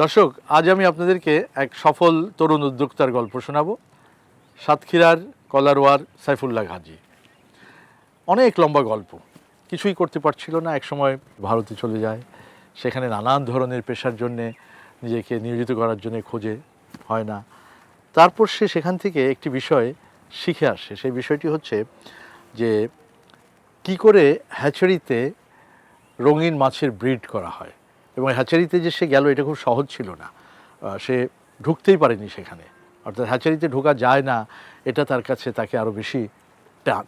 দর্শক, আজ আমি আপনাদেরকে এক সফল তরুণ উদ্যোক্তার গল্প শোনাবো। সাতক্ষীরার কলারোয়ার সাইফুল্লাহ গাজী অনেক লম্বা গল্প। কিছুই করতে পারছিল না, একসময় ভারতে চলে যায়। সেখানে নানান ধরনের পেশার জন্যে নিজেকে নিয়োজিত করার জন্য খোঁজে, হয় না। তারপর সে সেখান থেকে একটি বিষয় শিখে আসে। সেই বিষয়টি হচ্ছে যে, কি করে হ্যাচারিতে রঙিন মাছের ব্রিড করা হয়। এবং হ্যাচারিতে যে সে গেল, এটা খুব সহজ ছিল না। সে ঢুকতেই পারেনি সেখানে। অর্থাৎ হ্যাচারিতে ঢোকা যায় না, এটা তার কাছে তাকে আরও বেশি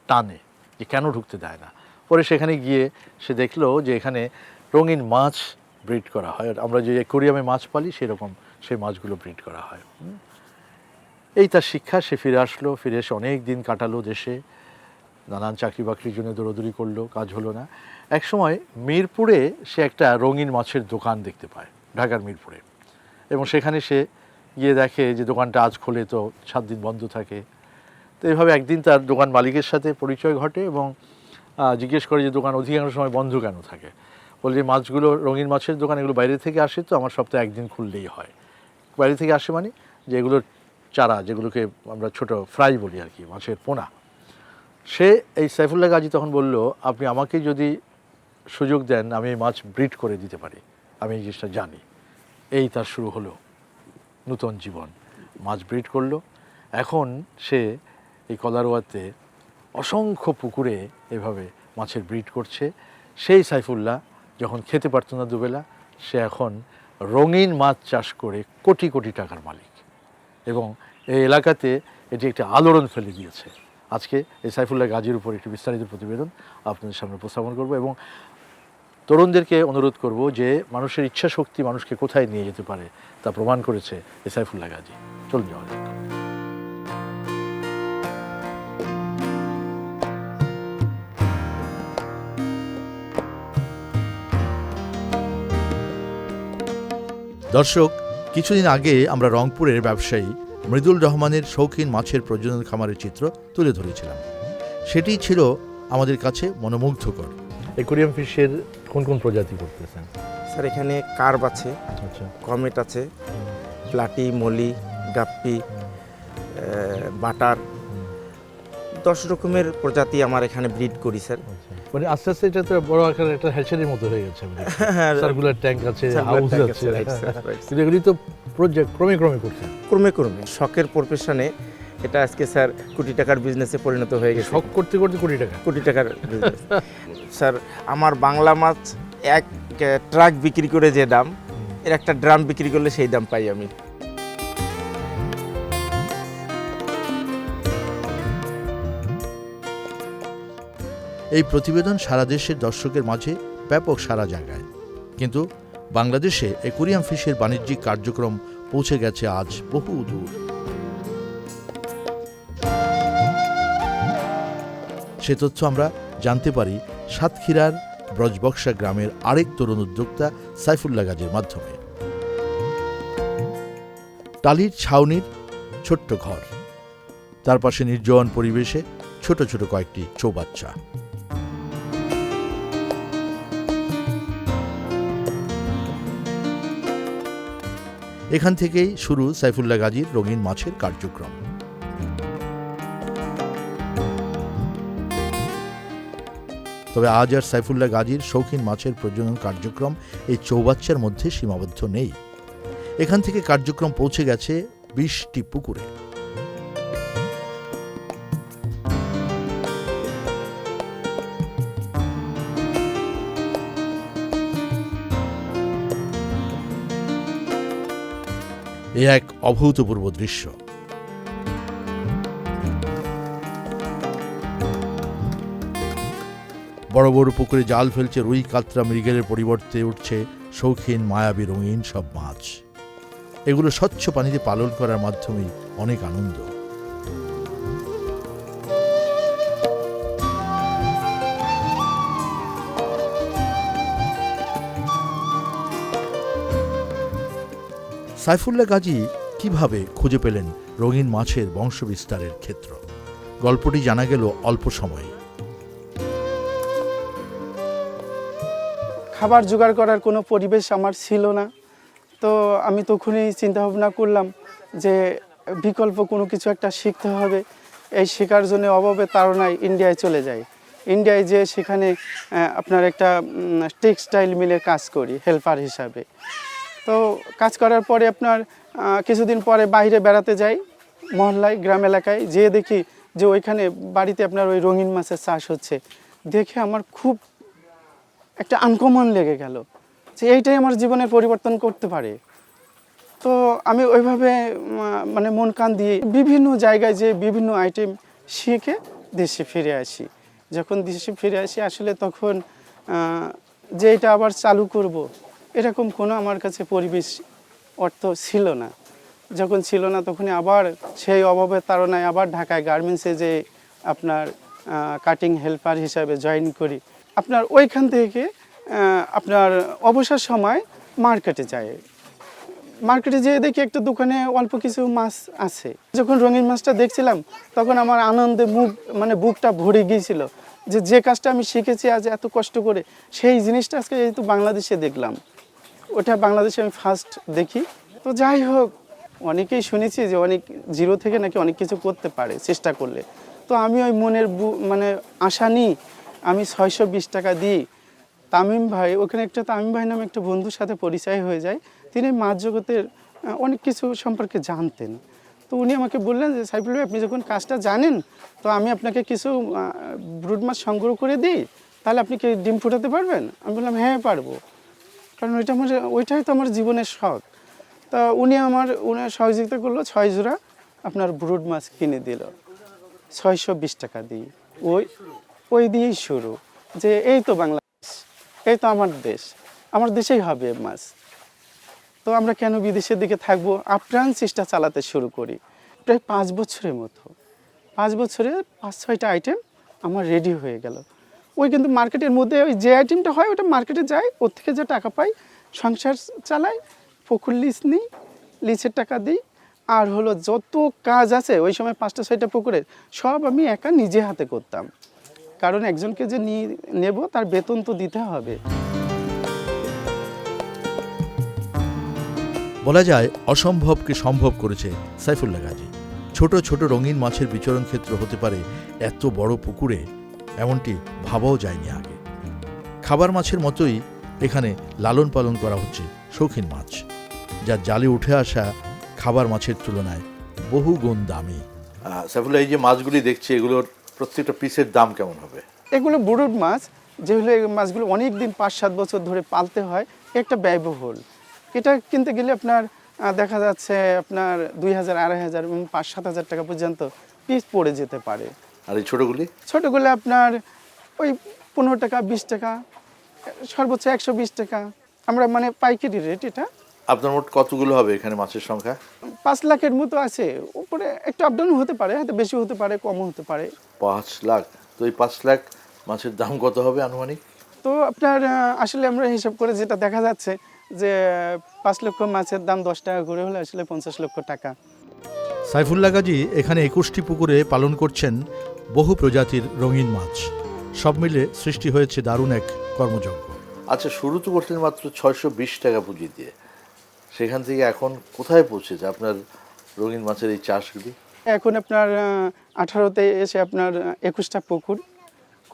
টানে যে কেন ঢুকতে দেয় না। পরে সেখানে গিয়ে সে দেখল যে এখানে রঙিন মাছ ব্রিড করা হয়। আমরা যে অ্যাকোরিয়ামে মাছ পালি, সেরকম সেই মাছগুলো ব্রিড করা হয়। এই তার শিক্ষা, সে ফিরে আসলো, ফিরে এসে অনেক দিন কাটালো দেশে। নানান চাকরি বাকরির জন্য দৌড়দৌড়ি করল, কাজ হলো না। একসময় মিরপুরে সে একটা রঙিন মাছের দোকান দেখতে পায়, ঢাকার মিরপুরে। এবং সেখানে সে গিয়ে দেখে যে দোকানটা আজ খোলে তো সাত দিন বন্ধ থাকে। তো এইভাবে একদিন তার দোকান মালিকের সাথে পরিচয় ঘটে এবং জিজ্ঞেস করে যে দোকান অধিকাংশ সময় বন্ধ কেন থাকে। বলে যে মাছগুলো রঙিন মাছের দোকান, এগুলো বাইরে থেকে আসে তো আমার সপ্তাহে একদিন খুললেই হয়। বাইরে থেকে আসে মানে যে এগুলোর চারা, যেগুলোকে আমরা ছোট ফ্রাই বলি আর কি, মাছের পোনা। সে এই সাইফুল্লাহ গাজী তখন বলল, আপনি আমাকে যদি সুযোগ দেন, আমি এই মাছ ব্রিড করে দিতে পারি। আমি এই জিনিসটা জানি। এই তার শুরু হলো নূতন জীবন। মাছ ব্রিড করল। এখন সে এই কলারোয়াতে অসংখ্য পুকুরে এভাবে মাছের ব্রিড করছে। সেই সাইফুল্লাহ যখন খেতে পারতো না দুবেলা, সে এখন রঙিন মাছ চাষ করে কোটি কোটি টাকার মালিক। এবং এই এলাকাতে এটি একটি আলোড়ন ফেলে দিয়েছে। আজকে এই সাইফুল্লাহ গাজীর উপর একটি বিস্তারিত প্রতিবেদন আপনাদের সামনে উপস্থাপন করব এবং তরুণদেরকে অনুরোধ করব যে মানুষের ইচ্ছা শক্তি মানুষকে কোথায় নিয়ে যেতে পারে তা প্রমাণ করেছে এই সাইফুল্লাহ গাজী। চলুন যাওয়া যাক। দর্শক, কিছুদিন আগে আমরা রংপুরের ব্যবসায়ী মৃদুল রহমানের শৌখিন মাছের প্রজনন খামারের চিত্র তুলে ধরেছিলাম। সেটি ছিল আমাদের কাছে মনোমুগ্ধকর। একুরিয়াম ফিশের কোন কোন প্রজাতি করতেছেন? স্যার এখানে কার্ব আছে আচ্ছা। কমেট আছে প্লাটি মলি গাপ্পি বাটার। দশ রকমের প্রজাতি আমার এখানে ব্রিড করি স্যার। মানে আস্তে আস্তে এটা তো বড় আকারের একটা হ্যাচারির মতো হয়ে গেছে। সার্কুলার ট্যাঙ্ক আছে হাউস আছে। এগুলি তো প্রজেক্ট ক্রমে ক্রমে করছে ক্রমে ক্রমে। শখের প্রফেশনে এটা আজকে স্যার কোটি টাকার বিজনেসে পরিণত হয়ে গেছে। শখ করতে করতে কোটি টাকা। কোটি টাকার বিজনেস স্যার আমার বাংলা মাছ এক ট্রাক বিক্রি করে যে দাম এর একটা ড্রাম বিক্রি করলে সেই দাম পাই আমি। এই প্রতিবেদন সারা দেশের দর্শকের মাঝে ব্যাপক সারা জায়গায় কিন্তু বাংলাদেশে একুরিয়াম ফিশের বাণিজ্যিক কার্যক্রম পৌঁছে গেছে আজ বহু দূর। সে তথ্য আমরা জানতে পারি সাতক্ষীরার ব্রজবক্সা গ্রামের আরেক তরুণ উদ্যোক্তা সাইফুল্লাহ গাজীর মাধ্যমে। টালির ছাউনির ছোট্ট ঘর। তার পাশে নির্জন পরিবেশে ছোট ছোট কয়েকটি চৌবাচ্চা। এখান থেকেই শুরু সাইফুল্লাহ গাজীর রঙিন মাছের কার্যক্রম। তবে আজ আর সাইফুল্লাহ গাজীর শৌখিন মাছের প্রজনন কার্যক্রম এই চৌবাচ্চার মধ্যে সীমাবদ্ধ নেই। এখান থেকে কার্যক্রম পৌঁছে গেছে বিশটি পুকুরে। এ এক অভূতপূর্ব দৃশ্য। বড় বড় পুকুরে জাল ফেলছে রুই, কাতরা, মৃগেলের পরিবর্তে উঠছে শৌখিন, মায়াবী, রঙিন সব মাছ। এগুলো স্বচ্ছ পানিতে পালন করার মাধ্যমে অনেক আনন্দ। সাইফুল্লাহ গাজী কীভাবে খুঁজে পেলেন রঙিন মাছের বংশবিস্তারের ক্ষেত্র? গল্পটি জানা গেল অল্প সময়ে। খাবার জোগাড় করার কোনো পরিবেশ আমার ছিল না। তো আমি তখনই চিন্তা ভাবনা করলাম যে বিকল্প কোনো কিছু একটা শিখতে হবে। এই শেখার জন্য অভাবে তাড়নায় ইন্ডিয়ায় চলে যাই। ইন্ডিয়ায় যে সেখানে আপনার একটা টেক্সটাইল মিলে কাজ করি, হেল্পার হিসাবে। তো কাজ করার পরে আপনার কিছুদিন পরে বাইরে বেড়াতে যাই, মহল্লায়, গ্রাম এলাকায়, যেয়ে দেখি যে ওইখানে বাড়িতে আপনার ওই রঙিন মাছের চাষ হচ্ছে। দেখে আমার খুব একটা আনকমন লেগে গেল যে এইটাই আমার জীবনের পরিবর্তন করতে পারে। তো আমি ওইভাবে মানে মন কান দিয়ে বিভিন্ন জায়গায় যে বিভিন্ন আইটেম শিখে দেশে ফিরে আসি। যখন দেশে ফিরে আসি, আসলে তখন যে এটা আবার চালু করব এরকম কোনো আমার কাছে পরিবেশ, অর্থ ছিল না। যখন ছিল না তখন আবার সেই অভাবের তাড়নায় আবার ঢাকায় গার্মেন্টসে যে আপনার কাটিং হেল্পার হিসাবে জয়েন করি। আপনার ওইখান থেকে আপনার অবসর সময় মার্কেটে যায় মার্কেটে যেয়ে দেখি একটা দোকানে অল্প কিছু মাছ আছে। যখন রঙিন মাছটা দেখছিলাম, তখন আমার আনন্দে মুখ মানে বুকটা ভরে গিয়েছিল যে যে কাজটা আমি শিখেছি আজ এত কষ্ট করে, সেই জিনিসটা আজকে যেহেতু বাংলাদেশে দেখলাম। ওটা বাংলাদেশে আমি ফার্স্ট দেখি। তো যাই হোক, অনেকেই শুনেছি যে অনেক জিরো থেকে নাকি অনেক কিছু করতে পারে, চেষ্টা করলে। তো আমি ওই মনের মানে আশা নিই, আমি ছয়শো বিশ টাকা দিই। তামিম ভাই, ওখানে একটা তামিম ভাই নামে একটা বন্ধুর সাথে পরিচয় হয়ে যায়। তিনি মাছ জগতের অনেক কিছু সম্পর্কে জানতেন। তো উনি আমাকে বললেন যে, সাইফুল ভাই, আপনি যখন কাজটা জানেন, তো আমি আপনাকে কিছু ব্রুড মাছ সংগ্রহ করে দিই। তাহলে আপনি কি ডিম ফুটাতে পারবেন? আমি বললাম হ্যাঁ পারব। কারণ ওইটা আমার ওইটাই তো আমার জীবনের শখ। তা উনি আমার উনি সহযোগিতা করল, ছয় জোড়া আপনার ব্রুড মাছ কিনে দিল। ছয়শো বিশ টাকা দিই ওই ওই দিয়েই শুরু। যে এই তো বাংলাদেশ, এই তো আমার দেশ, আমার দেশেই হবে মাছ তো আমরা কেন বিদেশের দিকে থাকব? আপ্রাণ চেষ্টা চালাতে শুরু করি। প্রায় পাঁচ বছরের মতো। পাঁচ বছরে পাঁচ ছয়টা আইটেম আমার রেডি হয়ে গেল। ওই কিন্তু মার্কেটের মধ্যে ওই যে আইটেমটা হয়, ওটা মার্কেটে যায়, ওর থেকে যে টাকা পাই, সংসার চালাই, পুকুর লিজ নিই লিসের টাকা দিই, আর হলো যত কাজ আছে, ওই সময় পাঁচটা, ছয়টা পুকুরের, সব আমি একা নিজে হাতে করতাম। কারণ একজনকে যে নিয়ে, নেব, তার বেতন তো দিতে হবে। বলা যায় অসম্ভবকে সম্ভব করেছে সাইফুল্লাহ গাজী। ছোট ছোট রঙিন মাছের বিচরণ ক্ষেত্র হতে পারে, এত বড় পুকুরে এমনটি ভাবাও যায়নি আগে। খাবার মাছের মতোই এখানে লালন পালন করা হচ্ছে শৌখিন মাছ যা জালে উঠে আসা খাবার মাছের তুলনায় বহু গুণ দামি। সাইফুল্লাহ এই যে মাছগুলি দেখছি এগুলোর প্রত্যেকটা পিসের দাম কেমন হবে? এগুলো বুড়ুট মাছ যেগুলো এই মাছগুলো অনেক দিন পাঁচ সাত বছর ধরে পালতে হয় একটা ব্যয়বহুল। এটা কিনতে গেলে আপনার দেখা যাচ্ছে আপনার দুই হাজার আড়াই হাজার এবং পাঁচ সাত হাজার টাকা পর্যন্ত পিস পড়ে যেতে পারে। আর এই ছোটগুলি? ছোটোগুলো আপনার ওই পনেরো টাকা বিশ টাকা সর্বোচ্চ একশো বিশ টাকা। আমরা মানে পাইকারি রেট এটা। আপনার মোট কতগুলো হবে এখানে মাছের সংখ্যা? পাঁচ লাখের মতো আছে। উপরে একটু আপ ডাউন হতে পারে হয়তো বেশি হতে পারে কমও হতে পারে। পাঁচ লাখ। তো এই পাঁচ লাখ মাছের দাম কত হবে আনুমানিক? তো আপনার আসলে আমরা হিসাব করে যেটা দেখা যাচ্ছে যে পাঁচ লক্ষ মাছের দাম দশ টাকা করে হলে আসলে পঞ্চাশ লক্ষ টাকা। সাইফুল্লাহ গাজী এখানে একুশটি পুকুরে পালন করছেন বহু প্রজাতির রঙিন মাছ। সব মিলে সৃষ্টি হয়েছে দারুণ এক কর্মযজ্ঞ। আচ্ছা শুরু তো করছিলেন মাত্র ছয়শো বিশ টাকা পুঁজি দিয়ে। সেখান থেকে এখন কোথায় পৌঁছেছে আপনার রঙিন মাছের এই চাষগুলি? এখন আপনার আঠারোতে এসে আপনার একুশটা পুকুর।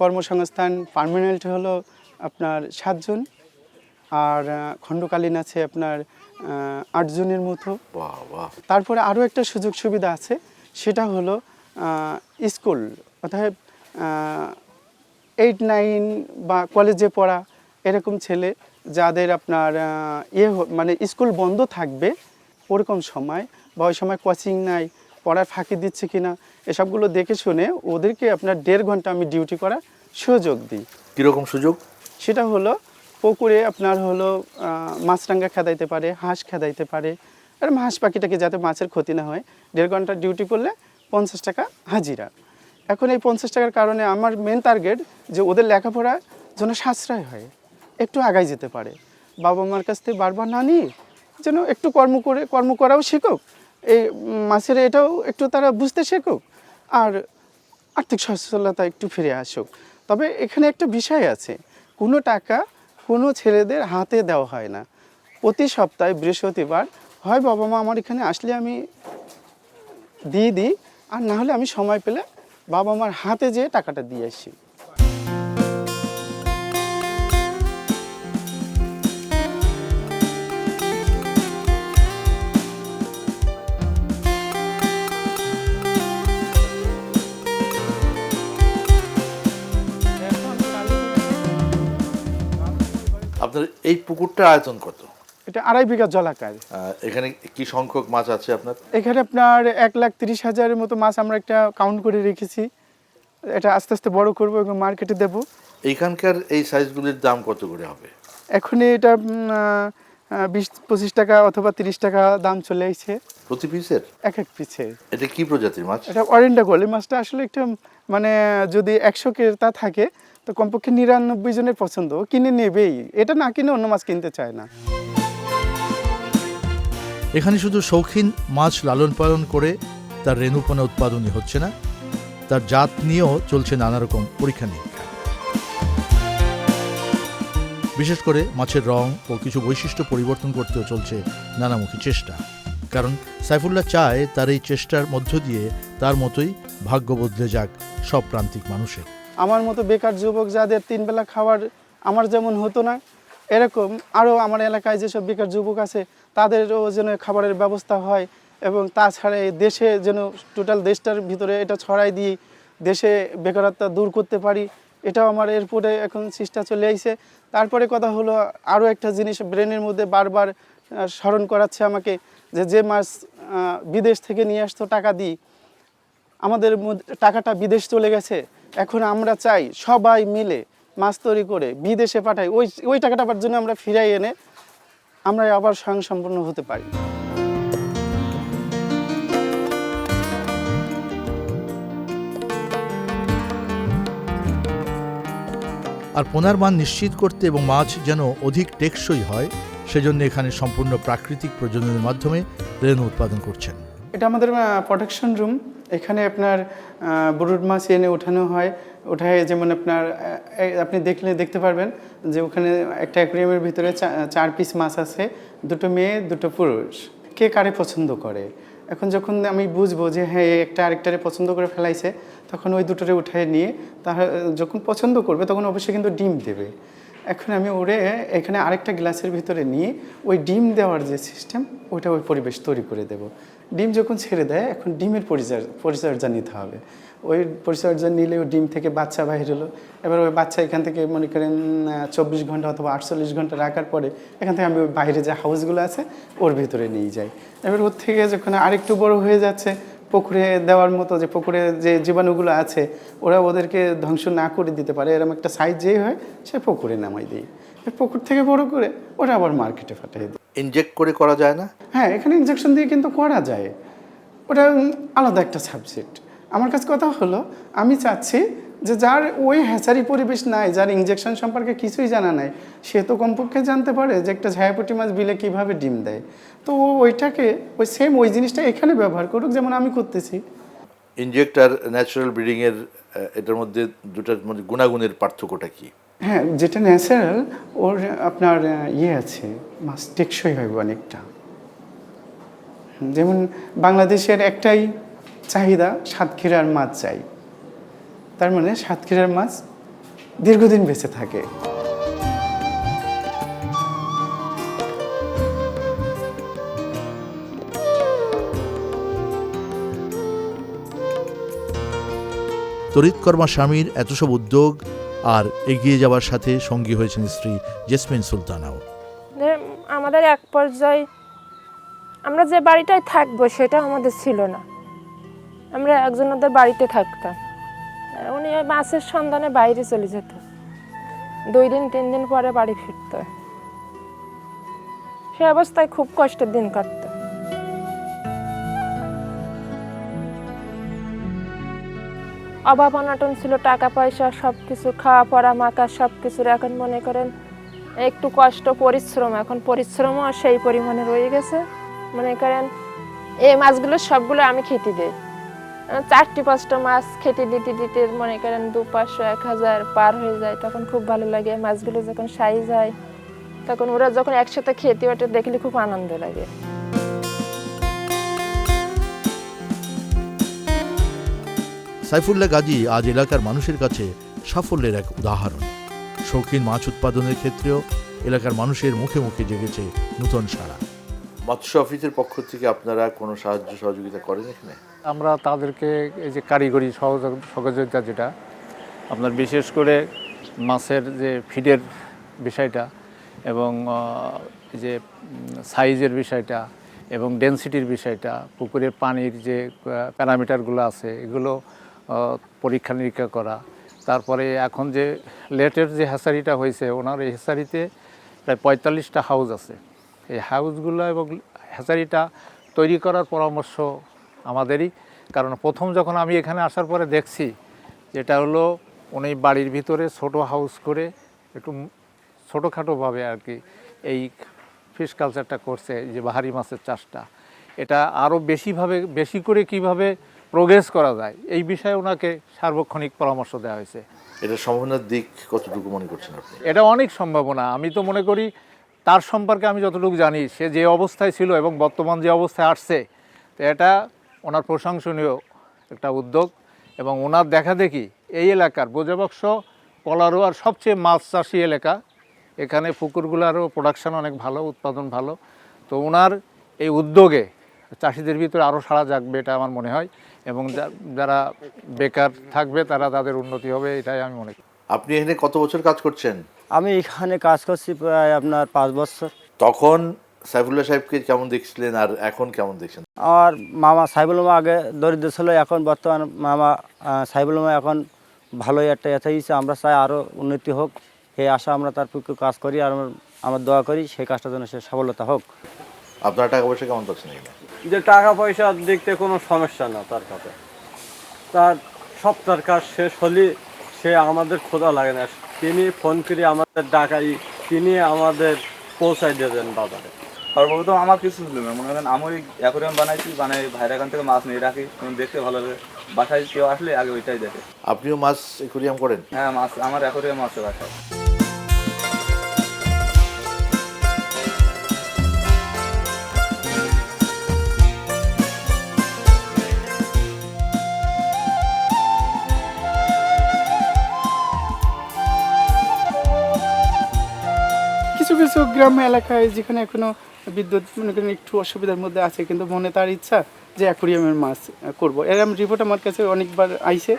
কর্মসংস্থান পার্মানেন্ট হলো আপনার সাতজন। আর খণ্ডকালীন আছে আপনার আটজনের মতো। বাহ বাহ। তারপরে আরও একটা সুযোগ সুবিধা আছে। সেটা হলো স্কুল অর্থাৎ এইট নাইন বা কলেজে পড়া এরকম ছেলে যাদের আপনার ইয়ে মানে স্কুল বন্ধ থাকবে ওরকম সময় বা ওই সময় কোচিং নাই পড়ার ফাঁকি দিচ্ছে কি না এসবগুলো দেখে শুনে ওদেরকে আপনার দেড় ঘণ্টা আমি ডিউটি করার সুযোগ দিই। কীরকম সুযোগ? সেটা হলো পুকুরে আপনার হলো মাছরাঙ্গা খেদাইতে পারে হাঁস খেদাইতে পারে আর হাঁস পাখিটাকে যাতে মাছের ক্ষতি না হয় দেড় ঘণ্টা ডিউটি করলে পঞ্চাশ টাকা হাজিরা। এখন এই পঞ্চাশ টাকার কারণে আমার মেন টার্গেট যে ওদের লেখাপড়ার যেন সাশ্রয় হয়, একটু আগায় যেতে পারে। বাবা মার কাছ থেকে বারবার না নিয়ে যেন একটু কর্ম করে, কর্ম করাও শিখুক। এই মাছের এটাও একটু তারা বুঝতে শেখুক আর আর্থিক সচ্ছলতা একটু ফিরে আসুক। তবে এখানে একটা বিষয় আছে, কোনো টাকা কোনো ছেলেদের হাতে দেওয়া হয় না। প্রতি সপ্তাহে বৃহস্পতিবার হয়, বাবা মা আমার এখানে আসলে আমি দিয়ে দিই আর না হলে আমি সময় পেলে বাবা মার হাতে যেয়ে টাকাটা দিয়ে আসি। আপনার এই পুকুরটার আয়তন কত? এটা আড়াই বিঘা জলাকার এখানে কি সংখ্যক মাছ আছে আপনার? এখানে আপনার এক লাখ তিরিশ হাজারের মতো মাছ আমরা একটা কাউন্ট করে রেখেছি। এটা আস্তে আস্তে বড় করব এবং মার্কেটে দেব। এইখানকার এই সাইজগুলির দাম কত করে হবে? এখন এটা বিশ পঁচিশ টাকা অথবা তিরিশ টাকা দাম চলে আসছে প্রতি পিসের এক এক পিছে এটা কি প্রজাতির মাছ? এটা অরেন্ডা গোল। মাছটা আসলে একটা মানে যদি একশো ক্রেতা থাকে তো কমপক্ষে নিরানব্বই জনের পছন্দ। কিনে নেবেই। এটা না কিনে অন্য মাছ কিনতে চায় না। এখানে শুধু শৌখিন মাছ লালন পালন করে তার রেণুপনা উৎপাদনই হচ্ছে না, তার জাত নিয়েও চলছে নানা রকম পরীক্ষা নিরীক্ষা। বিশেষ করে মাছের রং ও কিছু বৈশিষ্ট্য পরিবর্তন করতেও চলছে নানামুখী চেষ্টা। কারণ সাইফুল্লাহ চায় তার এই চেষ্টার মধ্য দিয়ে তার মতোই ভাগ্য বদলে যাক সব প্রান্তিক মানুষের। আমার মতো বেকার যুবক যাদের তিন বেলা খাওয়ার আমার যেমন হতো না এরকম আরও আমার এলাকায় যেসব বেকার যুবক আছে, তাদেরও যেন খাবারের ব্যবস্থা হয় এবং তাছাড়া দেশে যেন টোটাল দেশটার ভিতরে এটা ছড়াই দিয়ে দেশে বেকারত্ব দূর করতে পারি, এটাও আমার এরপরে এখন চেষ্টা চলে আইছে। তারপরে কথা হলো আরও একটা জিনিস ব্রেনের মধ্যে বারবার স্মরণ করাচ্ছে আমাকে যে যে মাছ বিদেশ থেকে নিয়ে আসতো টাকা দিই, আমাদের মধ্যে টাকাটা বিদেশ চলে গেছে, এখন আমরা চাই সবাই মিলে মাছ তৈরি করে বিদেশে পাঠাই ওই ওই টাকাটা পাওয়ার জন্য আমরা ফিরাই এনে আমরা আবার স্বয়ংসম্পূর্ণ হতে পারি। আর পোনার মান নিশ্চিত করতে এবং মাছ যেন অধিক টেকসই হয় সেজন্য এখানে সম্পূর্ণ প্রাকৃতিক প্রজননের মাধ্যমে রেণু উৎপাদন করছেন। এটা আমাদের প্রোটেকশন রুম এখানে আপনার ব্রুড মাছ এনে ওঠানো হয়। ওঠায় যেমন আপনার আপনি দেখলে দেখতে পারবেন যে ওখানে একটা অ্যাকুরিয়ামের ভিতরে চার পিস মাছ আছে, দুটো মেয়ে, দুটো পুরুষ। কে কারে পছন্দ করে? এখন যখন আমি বুঝব যে হ্যাঁ একটা আরেকটারে পছন্দ করে ফেলাইছে, তখন ওই দুটোরে উঠায় নিয়ে তারা যখন পছন্দ করবে তখন অবশ্যই কিন্তু ডিম দেবে। এখন আমি ওরে এখানে আরেকটা গ্লাসের ভিতরে নিয়ে ওই ডিম দেওয়ার যে সিস্টেম ওইটা ওই পরিবেশ তৈরি করে দেব। ডিম যখন ছেড়ে দেয়, এখন ডিমের পরিচর্যা পরিচর্যা নিতে হবে। ওই পরিচর্যা নিলে ওই ডিম থেকে বাচ্চা বাহির হলো। এবার ওই বাচ্চা এখান থেকে মনে করেন চব্বিশ ঘণ্টা অথবা আটচল্লিশ ঘণ্টা রাখার পরে এখান থেকে আমি ওই বাইরে যে হাউসগুলো আছে ওর ভিতরে নিয়ে যাই। এবার ওর থেকে যখন আরেকটু বড় হয়ে যাচ্ছে পুকুরে দেওয়ার মতো যে পুকুরে যে জীবাণুগুলো আছে ওরা ওদেরকে ধ্বংস না করে দিতে পারে এরকম একটা সাইজ যেই হয় সে পুকুরে নামাই দিই। পুকুর থেকে বড় করে ওরা আবার মার্কেটে পাঠিয়ে দিই ইনজেক্ট করে করা যায় না? হ্যাঁ এখানে ইনজেকশন দিয়ে কিন্তু করা যায়। ওটা আলাদা একটা সাবজেক্ট আমার কাছে কথা হলো আমি চাচ্ছি যে যার ওই হ্যাচারি পরিবেশ নাই যার ইঞ্জেকশন সম্পর্কে কিছুই জানা নাই সে তো কমপক্ষে জানতে পারে যে একটা ঝায়াপটি মাছ বিলে কীভাবে ডিম দেয়। তো ও ওইটাকে ওই সেম ওই জিনিসটা এখানে ব্যবহার করুক যেমন আমি করতেছি। ইনজেক্ট আর ন্যাচারাল ব্রিডিংয়ের এটার মধ্যে দুটার মধ্যে গুণাগুণের পার্থক্যটা কি? হ্যাঁ যেটা ন্যাচারাল ওর আপনার ইয়ে আছে মাছ টেকসই হবে অনেকটা। যেমন বাংলাদেশের একটাই চাহিদা সাতক্ষীরার মাছ চাই। তার মানে সাতক্ষীরার মাছ দীর্ঘদিন বেঁচে থাকে। তরিৎকর্মা স্বামীর এত সব উদ্যোগ আর এগিয়ে যাওয়ার সাথে সঙ্গী হয়েছেন স্ত্রী জেসমিন সুলতানাও। আমাদের এক পর্যায়ে আমরা যে বাড়িটায় থাকব সেটা আমাদের ছিল না। আমরা একজন ওদের বাড়িতে থাকতাম। উনি ওই মাছের সন্ধানে বাইরে চলে যেত। দুই দিন, তিন দিন পরে বাড়ি ফিরত। সে অবস্থায় খুব কষ্টের দিন কাটত। অভাব, অনাটন ছিল, টাকা পয়সা সব কিছু খাওয়া, পড়া মাকা সব কিছুর এখন মনে করেন একটু কষ্ট, পরিশ্রম। এখন পরিশ্রমও সেই পরিমাণে রয়ে গেছে। মনে করেন এই মাছগুলো সবগুলো আমি খেতে দিই। চারটি পাঁচটা মাছ খেতে দিতে দিতে মনে করেন দু পাঁচশো এক হাজার পার হয়ে যায় তখন খুব ভালো লাগে। মাছগুলো যখন সাইজ হয় তখন ওরা যখন একসাথে খেতে ওঠে দেখলে খুব আনন্দ লাগে। সাইফুল্লাহ গাজী আজ এলাকার মানুষের কাছে সাফল্যের এক উদাহরণ। শৌখিন মাছ উৎপাদনের ক্ষেত্রেও এলাকার মানুষের মুখে মুখে জেগেছে নূতন সারা মৎস্য অফিসের পক্ষ থেকে আপনারা কোনো সাহায্য সহযোগিতা করেন এখানে? আমরা তাদেরকে এই যে কারিগরি সহযোগ- সহযোগিতা যেটা, আপনার বিশেষ করে মাছের যে ফিডের বিষয়টা এবং যে সাইজের বিষয়টা এবং ডেনসিটির বিষয়টা, পুকুরের পানির যে প্যারামিটারগুলো আছে, এগুলো পরীক্ষা নিরীক্ষা করা। তারপরে এখন যে লেটের যে হ্যাসারিটা হয়েছে, ওনার এই হ্যাসারিতে প্রায় পঁয়তাল্লিশটা হাউস আছে। এই হাউসগুলো এবং হ্যাচারিটা তৈরি করার পরামর্শ আমাদেরই। কারণ প্রথম যখন আমি এখানে আসার পরে দেখছি যেটা হলো উনি বাড়ির ভিতরে ছোট হাউস করে একটু ছোটোখাটোভাবে আর কি এই ফিশ কালচারটা করছে যে বাহারি মাছের চাষটা। এটা আরও বেশিভাবে বেশি করে কীভাবে প্রোগ্রেস করা যায় এই বিষয়ে ওনাকে সার্বক্ষণিক পরামর্শ দেওয়া হয়েছে। এটা সম্ভাবনার দিক কতটুকু মনে করছেন আপনি? এটা অনেক সম্ভাবনা। আমি তো মনে করি তার সম্পর্কে আমি যতটুকু জানি সে যে অবস্থায় ছিল এবং বর্তমান যে অবস্থায় আসছে তো এটা ওনার প্রশংসনীয় একটা উদ্যোগ এবং ওনার দেখা দেখি এই এলাকার বোঝাবক্স কলারোয়ার সবচেয়ে মাছ চাষি এলাকা। এখানে পুকুরগুলোরও প্রোডাকশান অনেক ভালো উৎপাদন ভালো। তো ওনার এই উদ্যোগে চাষিদের ভিতরে আরও সাড়া জাগবে এটা আমার মনে হয় এবং যারা বেকার থাকবে তারা তাদের উন্নতি হবে এটাই আমি মনে করি। আপনি এখানে কত বছর কাজ করছেন? আমি এখানে কাজ করছি প্রায় আপনার পাঁচ বছর। তখন সাইফুল্লাহ সাহেবকে কেমন দেখছিলেন আর এখন কেমন দেখছেন? আমার মামা সাইবুল মামা আগে দরিদ্র ছিল এখন বর্তমান মামা মামা এখন ভালোই একটা এতে হয়েছে। আমরা চাই আরও উন্নতি হোক এই আশা আমরা তার পক্ষে কাজ করি আর আমার আমরা দোয়া করি সেই কাজটার জন্য সে সফলতা হোক। আপনার টাকা পয়সা কেমন পাচ্ছেন যে টাকা পয়সা দেখতে কোনো সমস্যা না তার কাছে। তার সপ্তাহের কাজ শেষ হলে সে আমাদের খোঁজা লাগে না। তিনি ফোন করে আমাদের ডাকাই তিনি আমাদের পৌঁছাই দিয়ে দেন বাজারে। সর্বপ্রথম আমার কিছু ছিল না। মনে করেন আমি অ্যাকোরিয়াম বানাইছি বানাই ভাইয়ের এখান থেকে মাছ নিয়ে রাখি। এবং দেখতে ভালো লাগে। বাসায় কেউ আসলে আগে ওইটাই দেখে। আপনিও মাছ একুরিয়াম করেন? হ্যাঁ মাছ আমার অ্যাকোরিয়াম আছে বাসায়। কিছু কিছু গ্রাম্য এলাকায় যেখানে এখনও বিদ্যুৎ মনে করেন একটু অসুবিধার মধ্যে আছে কিন্তু মনে তার ইচ্ছা যে অ্যাকুরিয়ামের মাছ করব। এরকম রিপোর্ট আমার কাছে অনেকবার আইসে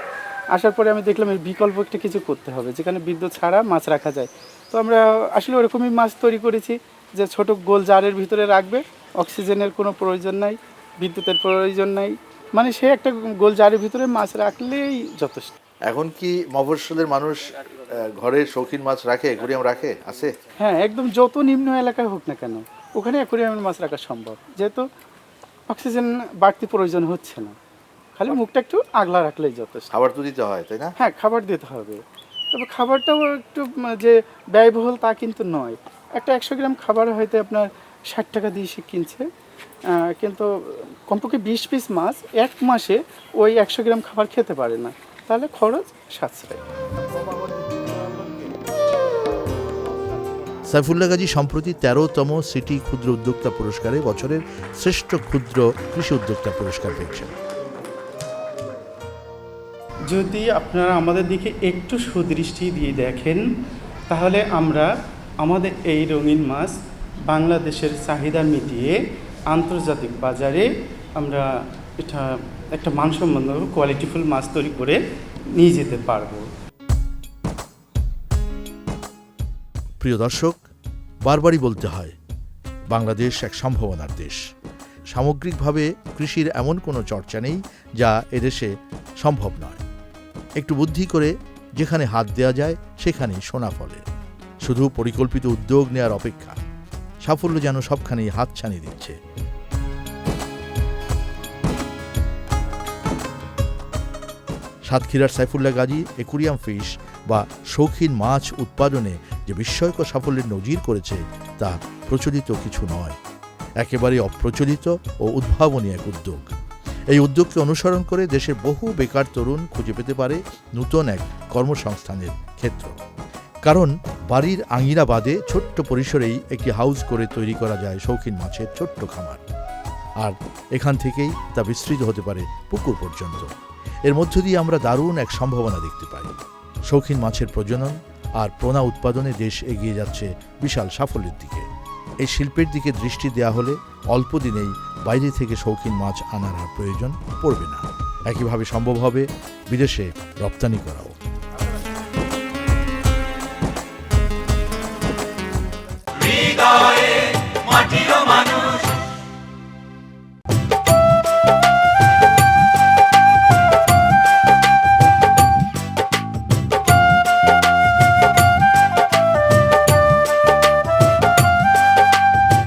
আসার পরে আমি দেখলাম এই বিকল্প একটা কিছু করতে হবে যেখানে বিদ্যুৎ ছাড়া মাছ রাখা যায়। তো আমরা আসলে ওরকমই মাছ তৈরি করেছি যে ছোট গোল জারের ভিতরে রাখবে অক্সিজেনের কোনো প্রয়োজন নাই বিদ্যুতের প্রয়োজন নাই। মানে সে একটা গোল জারের ভিতরে মাছ রাখলেই যথেষ্ট। এখন কি মফস্বলের মানুষ ঘরে শৌখিন মাছ রাখে একুরিয়াম রাখে? আছে? হ্যাঁ একদম যত নিম্ন এলাকায় হোক না কেন ওখানে অ্যাকোরিয়ামের মাছ রাখা সম্ভব। যেহেতু অক্সিজেন বাড়তি প্রয়োজন হচ্ছে না। খালি মুখটা একটু আগলা রাখলেই যথেষ্ট। খাবার তো দিতে হয় তাই না? হ্যাঁ খাবার দিতে হবে। তবে খাবারটাও একটু যে ব্যয়বহুল তা কিন্তু নয়। একটা একশো গ্রাম খাবার হয়তো আপনার ষাট টাকা দিয়ে সে কিনছে। কিন্তু কমপক্ষে বিশ পিস মাছ এক মাসে ওই একশো গ্রাম খাবার খেতে পারে না। তাহলে খরচ সাশ্রয়। সাইফুল্লাহ গাজী সম্প্রতি তেরোতম সিটি ক্ষুদ্র উদ্যোক্তা পুরস্কারে বছরের শ্রেষ্ঠ ক্ষুদ্র কৃষি উদ্যোক্তা পুরস্কার পেয়েছেন। যদি আপনারা আমাদের দিকে একটু সুদৃষ্টি দিয়ে দেখেন, তাহলে আমরা আমাদের এই রঙিন মাছ বাংলাদেশের চাহিদা মিটিয়ে আন্তর্জাতিক বাজারে আমরা এটা একটা মানসম্পন্ন কোয়ালিটিফুল মাছ তৈরি করে নিয়ে যেতে পারব। প্রিয় দর্শক, বারবারই বলতে হয়, বাংলাদেশ এক সম্ভাবনার দেশ। সামগ্রিকভাবে কৃষির এমন কোনো চর্চা নেই যা এদেশে সম্ভব নয়। একটু বুদ্ধি করে যেখানে হাত দেওয়া যায় সেখানেই সোনা ফলে। শুধু পরিকল্পিত উদ্যোগ নেওয়ার অপেক্ষা, সাফল্য যেন সবখানেই হাতছানি দিচ্ছে। সাতক্ষীরার সাইফুল্লাহ গাজী একুরিয়াম ফিশ বা শৌখিন মাছ উৎপাদনে যে বিস্ময়কর সাফল্যের নজির করেছে তা প্রচলিত কিছু নয়। একেবারে অপ্রচলিত ও উদ্ভাবনী এক উদ্যোগ। এই উদ্যোগকে অনুসরণ করে দেশের বহু বেকার তরুণ খুঁজে পেতে পারে নূতন এক কর্মসংস্থানের ক্ষেত্র। কারণ বাড়ির আঙিনা বাদে ছোট্ট পরিসরেই একটি হাউস করে তৈরি করা যায় শৌখিন মাছের ছোট্ট খামার। আর এখান থেকেই তা বিস্তৃত হতে পারে পুকুর পর্যন্ত। এর মধ্য দিয়ে আমরা দারুণ এক সম্ভাবনা দেখতে পাই। শৌখিন মাছের প্রজনন আর প্রণা উৎপাদনে দেশ এগিয়ে যাচ্ছে বিশাল সাফল্যের দিকে। এই শিল্পের দিকে দৃষ্টি দেওয়া হলে অল্প দিনেই বাইরে থেকে শৌখিন মাছ আনার আর প্রয়োজন পড়বে না। একইভাবে সম্ভব হবে বিদেশে রপ্তানি করাও। মাটির